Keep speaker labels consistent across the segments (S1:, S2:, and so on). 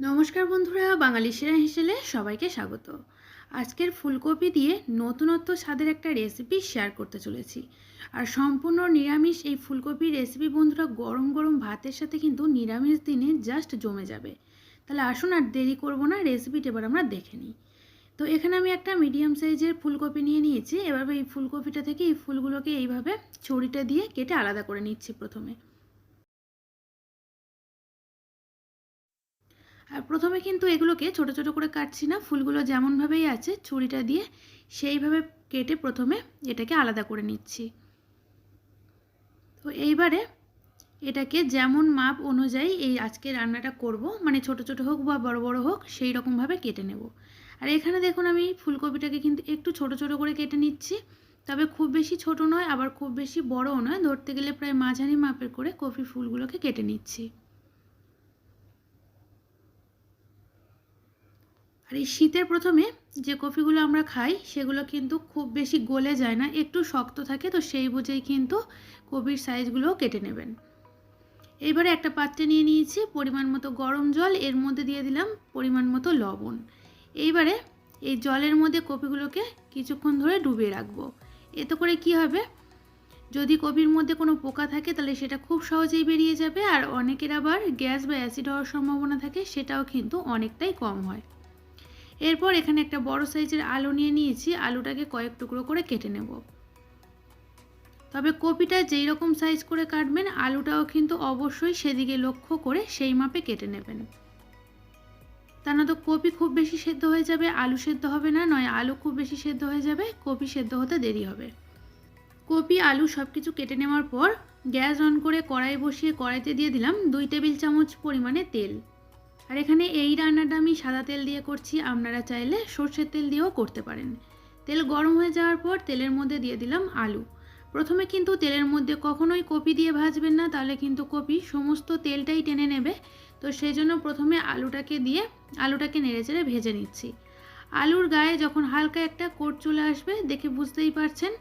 S1: নমস্কার বন্ধুরা, বাঙালি সেরা হিসেলে সবাইকে স্বাগত। আজকের ফুলকপি দিয়ে নতুনত্ব স্বাদের একটা রেসিপি শেয়ার করতে চলেছি। আর সম্পূর্ণ নিরামিষ এই ফুলকপির রেসিপি বন্ধুরা গরম গরম ভাতের সাথে কিন্তু নিরামিষ দিনে জাস্ট জমে যাবে। তাহলে আসুন আর দেরি করব না রেসিপিটা এবার আমরা দেখে নিই। তো এখানে আমি একটা মিডিয়াম সাইজের ফুলকপি নিয়ে নিয়েছি। এবার এই ফুলকপিটা থেকে এই ফুলগুলোকে এইভাবে ছড়িটা দিয়ে কেটে আলাদা করে নিচ্ছি প্রথমে। আর প্রথমে কিন্তু এগুলোকে ছোট ছোট করে কাটছি না। ফুলগুলো যেমনভাবেই আছে, ছুরিটা দিয়ে সেইভাবে কেটে প্রথমে এটাকে আলাদা করে নিচ্ছি। তো এইবারে এটাকে যেমন মাপ অনুযায়ী এই আজকে রান্নাটা করব মানে ছোট ছোট হোক বা বড় বড় হোক, সেই রকমভাবে কেটে নেব। আর এখানে দেখুন আমি ফুলকপিটাকে কিন্তু একটু ছোট ছোট করে কেটে নিচ্ছি। তবে খুব বেশি ছোট নয়, আবার খুব বেশি বড়ও নয়। ধরতে গেলে প্রায় মাঝারি মাপের করে কপি ফুলগুলোকে কেটে নিচ্ছি। আর এই শীতের প্রথমে যে কফিগুলো আমরা খাই, সেগুলো কিন্তু খুব বেশি গলে যায় না, একটু শক্ত থাকে, তো সেই বুঝেই কিন্তু কপির সাইজগুলোও কেটে নেবেন। এবারে একটা পাত্রে নিয়ে নিয়েছি পরিমাণ মতো গরম জল, এর মধ্যে দিয়ে দিলাম পরিমাণ মতো লবণ। এইবারে এই জলের মধ্যে কপিগুলোকে কিছুক্ষণ ধরে ডুবিয়ে রাখব। এতে করে কি হবে? যদি কপির মধ্যে কোনো পোকা থাকে, তাহলে সেটা খুব সহজেই বেরিয়ে যাবে, আর অনেকের আবার গ্যাস বা অ্যাসিড হওয়ার সম্ভাবনা থাকে, সেটাও কিন্তু অনেকটাই কম হয়। এরপর এখানে একটা বড় সাইজের আলু নিয়ে নিয়েছি, আলুটাকে কয়েক টুকরো করে কেটে নেব। তবে কপিটা যেই রকম সাইজ করে কাটবেন, আলুটাও কিন্তু অবশ্যই সেদিকে লক্ষ্য করে সেই মাপে কেটে নেবেন। তা না তো কপি খুব বেশি সেদ্ধ হয়ে যাবে, আলু সেদ্ধ হবে না, নয় আলু খুব বেশি সেদ্ধ হয়ে যাবে, কপি সেদ্ধ হতে দেরি হবে। কপি, আলু সব কিছু কেটে নেওয়ার পর গ্যাস অন করে কড়াই বসিয়ে কড়াইতে দিয়ে দিলাম দুই টেবিল চামচ পরিমাণে তেল। আর এখানে এই রান্নাটা আমি সাদা তেল দিয়ে করছি, আপনারা চাইলে সর্ষের তেল দিয়েও করতে পারেন। তেল গরম হয়ে যাওয়ার পর তেলের মধ্যে দিয়ে দিলাম আলু। প্রথমে কিন্তু তেলের মধ্যে কখনোই কপি দিয়ে ভাজবেন না, তাহলে কিন্তু কপি সমস্ত তেলটাই টেনে নেবে। তো সেই জন্য প্রথমে আলুটাকে দিয়ে আলুটাকে নেড়েচেড়ে ভেজে নিচ্ছি। আলুর গায়ে যখন হালকা একটা কোট চলে আসবে, দেখে বুঝতেই পারছেন।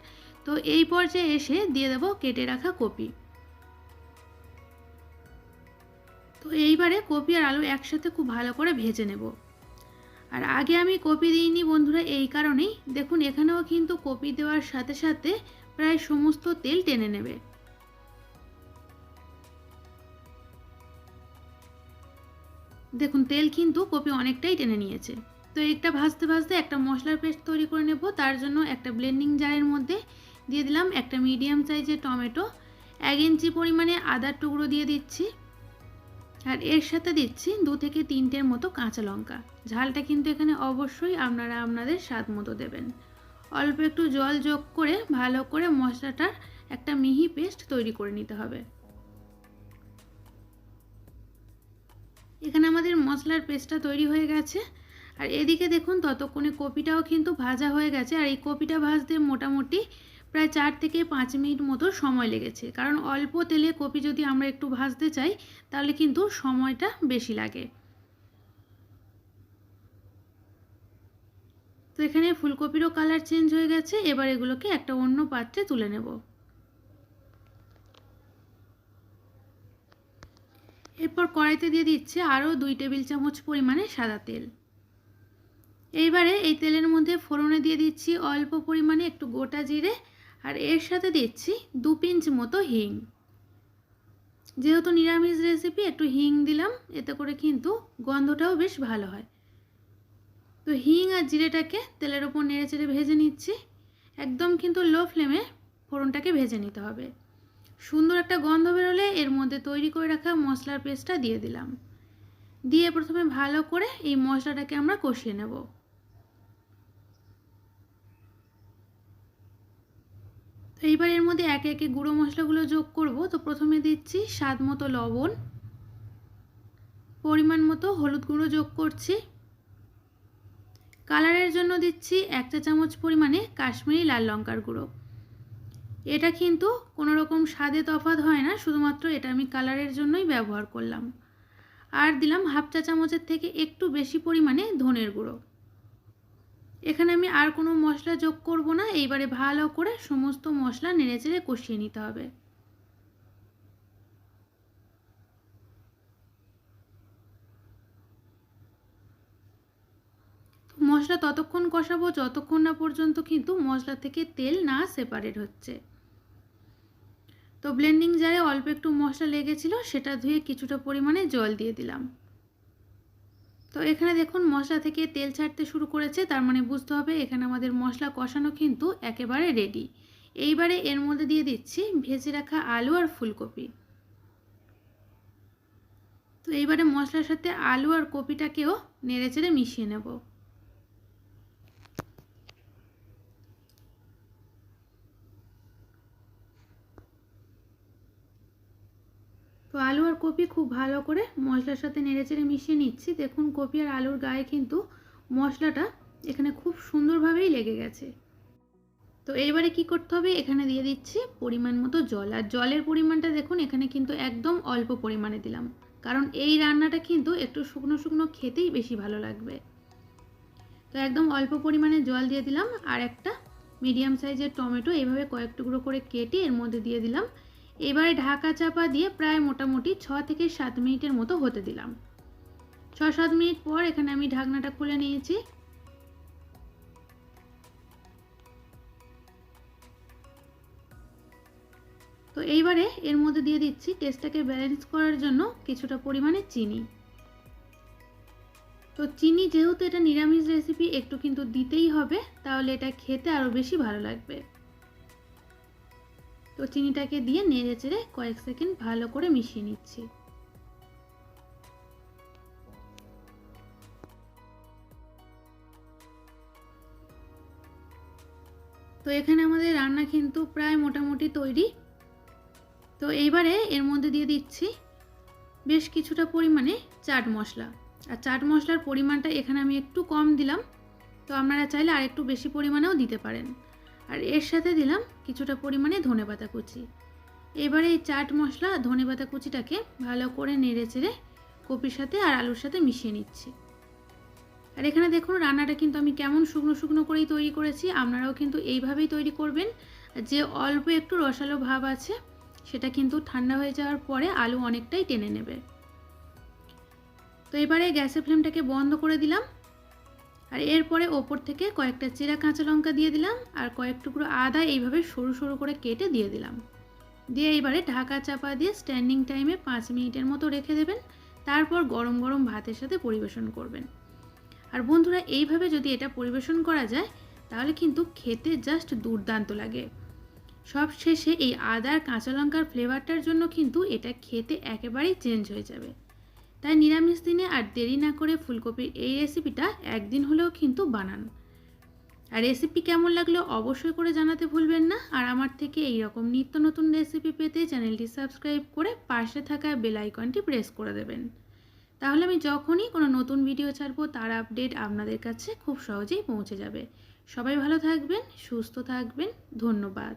S1: তো এই পর্যায়ে এসে দিয়ে দেবো কেটে রাখা কপি। তো এইবারে কপি আর আলু একসাথে খুব ভালো করে ভেজে নেব। আর আগে আমি কপি দিইনি বন্ধুরা, এই কারণেই। দেখুন, এখানেও কিন্তু কপি দেওয়ার সাথে সাথে প্রায় সমস্ত তেল টেনে নেবে। দেখুন, তেল কিন্তু কপি অনেকটাই টেনে নিয়েছে। তো একটা ভাজতে ভাজতে একটা মশলার পেস্ট তৈরি করে নেব। তার জন্য একটা ব্লেন্ডিং জারের মধ্যে দিয়ে দিলাম একটা মিডিয়াম সাইজের টমেটো। এক ইঞ্চি পরিমাণে আদার টুকরো দিয়ে দিচ্ছি। আর এর সাথে দিচ্ছি দু থেকে তিনটের মতো কাঁচা লঙ্কা। ঝালটা কিন্তু এখানে অবশ্যই আপনারা আপনাদের স্বাদ মতো দেবেন। অল্প একটু জল যোগ করে ভালো করে মশলাটার একটা মিহি পেস্ট তৈরি করে নিতে হবে। এখানে আমাদের মশলার পেস্টটা তৈরি হয়ে গেছে। আর এদিকে দেখুন ততক্ষণে কপিটাও কিন্তু ভাজা হয়ে গেছে। আর এই কপিটা ভাজতে মোটামুটি প্রায় চার থেকে পাঁচ মিনিট মতো সময় লেগেছে। কারণ অল্প তেলে কপি যদি আমরা একটু ভাজতে চাই, তাহলে কিন্তু সময়টা বেশি লাগে। তো এখানে ফুলকপিরও কালার চেঞ্জ হয়ে গেছে। এবার এগুলোকে একটা অন্য পাত্রে তুলে নেব। এরপর কড়াইতে দিয়ে দিচ্ছে আরও দুই টেবিল চামচ পরিমাণে সাদা তেল। এইবারে এই তেলের মধ্যে ফোড়নে দিয়ে দিচ্ছি অল্প পরিমাণে একটু গোটা জিরে আর এর সাথে দিচ্ছি দু পিঞ্চ মতো হিং। যেহেতু নিরামিষ রেসিপি একটু হিং দিলাম, এতে করে কিন্তু গন্ধটাও বেশ ভালো হয়। তো হিং আর জিরেটাকে তেলের ওপর নেড়ে চেড়ে ভেজে নিচ্ছি। একদম কিন্তু লো ফ্লেমে ফোড়নটাকে ভেজে নিতে হবে। সুন্দর একটা গন্ধ বেরোলে এর মধ্যে তৈরি করে রাখা মশলার পেস্টটা দিয়ে দিলাম। দিয়ে প্রথমে ভালো করে এই মশলাটাকে আমরা কষিয়ে নেব। তো এইবার এর মধ্যে একে একে গুঁড়ো মশলাগুলো যোগ করব। তো প্রথমে দিচ্ছি স্বাদ মতো লবণ, পরিমাণ মতো হলুদ গুঁড়ো যোগ করছি। কালারের জন্য দিচ্ছি এক চা চামচ পরিমাণে কাশ্মীরি লাল লঙ্কার গুঁড়ো। এটা কিন্তু কোনো রকম স্বাদে তফাত হয় না, শুধুমাত্র এটা আমি কালারের জন্যই ব্যবহার করলাম। আর দিলাম হাফ চা চামচের থেকে একটু বেশি পরিমাণে ধনের গুঁড়ো। এখানে আমি আর কোনো মশলা যোগ করব না। এইবারে ভালো করে সমস্ত মশলা নেড়েচেড়ে কষিয়ে নিতে হবে। মশলা ততক্ষণ কষাবো, যতক্ষণ না পর্যন্ত কিন্তু মশলা থেকে তেল না সেপারেট হচ্ছে। তো ব্লেন্ডিং জারে অল্প একটু মশলা লেগেছিলো, সেটা ধুয়ে কিছুটা পরিমাণে জল দিয়ে দিলাম। তো এখানে দেখুন মশলা থেকে তেল ছাড়তে শুরু করেছে, তার মানে বুঝতে হবে এখানে আমাদের মশলা কষানো কিন্তু একেবারে রেডি এইবারে এর মধ্যে দিয়ে দিচ্ছি ভেজে রাখা আলু আর ফুলকপি। তো এইবারে মশলার সাথে আলু আর কপিটাকেও নেড়ে চেড়ে মিশিয়ে নেব। তো আলু আর কপি খুব ভালো করে মশলার সাথে নেড়ে চেড়ে মিশিয়ে নিচ্ছি। দেখুন কপি আর আলুর গায়ে কিন্তু মশলাটা এখানে খুব সুন্দরভাবেই লেগে গেছে। তো এইবারে কি করতে হবে? এখানে দিয়ে দিচ্ছি পরিমাণ মতো জল। আর জলের পরিমাণটা দেখুন, এখানে কিন্তু একদম অল্প পরিমাণে দিলাম। কারণ এই রান্নাটা কিন্তু একটু শুকনো শুকনো খেতেই বেশি ভালো লাগবে। তো একদম অল্প পরিমাণে জল দিয়ে দিলাম। আর একটা মিডিয়াম সাইজের টমেটো এইভাবে কয়েক টুকরো করে কেটে এর মধ্যে দিয়ে দিলাম। এবারে ঢাকা চাপা দিয়ে প্রায় মোটামুটি ছ থেকে সাত মিনিটের মতো হতে দিলাম। ছ সাত মিনিট পর এখানে আমি ঢাকনাটা খুলে নিয়েছি। তো এইবারে এর মধ্যে দিয়ে দিচ্ছি টেস্টটাকে ব্যালেন্স করার জন্য কিছুটা পরিমাণে চিনি। তো চিনি যেহেতু এটা নিরামিষ রেসিপি, একটু কিন্তু দিতেই হবে, তাহলে এটা খেতে আরও বেশি ভালো লাগবে। তো চিনিটাকে দিয়ে নেড়ে চেড়ে কয়েক সেকেন্ড ভালো করে মিশিয়ে নিচ্ছি। তো এখানে আমাদের রান্না কিন্তু প্রায় মোটামুটি তৈরি। তো এইবারে এর মধ্যে দিয়ে দিচ্ছি বেশ কিছুটা পরিমাণে চাট মশলা। আর চাট মশলার পরিমাণটা এখানে আমি একটু কম দিলাম। তো আপনারা চাইলে আর একটু বেশি পরিমাণেও দিতে পারেন। আর এর সাথে দিলাম কিছুটা পরিমাণে ধনেপাতা কুচি। এবারে এই চাট মশলা ধনেপাতা কুচিটাকে ভালো করে নেড়ে চেড়ে কপির সাথে আর আলুর সাথে মিশিয়ে নিচ্ছি। আর এখানে দেখুন রান্নাটা কিন্তু আমি কেমন শুকনো শুকনো করেই তৈরি করেছি, আপনারাও কিন্তু এইভাবেই তৈরি করবেন। যে অল্প একটু রসালো ভাব আছে, সেটা কিন্তু ঠান্ডা হয়ে যাওয়ার পরে আলু অনেকটাই টেনে নেবে। তো এবারে গ্যাসের ফ্লেমটাকে বন্ধ করে দিলাম। আর এরপরে ওপর থেকে কয়েকটা চেরা কাঁচা লঙ্কা দিয়ে দিলাম আর কয়েক টুকরো আদা এইভাবে সরু সরু করে কেটে দিয়ে দিলাম। দিয়ে এইবারে ঢাকা চাপা দিয়ে স্ট্যান্ডিং টাইমে পাঁচ মিনিটের মতো রেখে দেবেন। তারপর গরম গরম ভাতের সাথে পরিবেশন করবেন। আর বন্ধুরা, এইভাবে যদি এটা পরিবেশন করা যায়, তাহলে কিন্তু খেতে জাস্ট দুর্দান্ত লাগে। সব শেষে এই আদার কাঁচা লঙ্কার ফ্লেভারটার জন্য কিন্তু এটা খেতে একেবারেই চেঞ্জ হয়ে যাবে। তাই নিরামিষ দিনে আর দেরি না করে ফুলকপির এই রেসিপিটা একদিন হলেও কিন্তু বানান। আর রেসিপি কেমন লাগল অবশ্যই করে জানাতে ভুলবেন না। আর আমার থেকে এই রকম নিত্য নতুন রেসিপি পেতে চ্যানেলটি সাবস্ক্রাইব করে পাশে থাকা বেল আইকনটি প্রেস করে দেবেন। তাহলে আমি যখনই কোনো নতুন ভিডিও ছাড়বো, তার আপডেট আপনাদের কাছে খুব সহজেই পৌঁছে যাবে। সবাই ভালো থাকবেন, সুস্থ থাকবেন, ধন্যবাদ।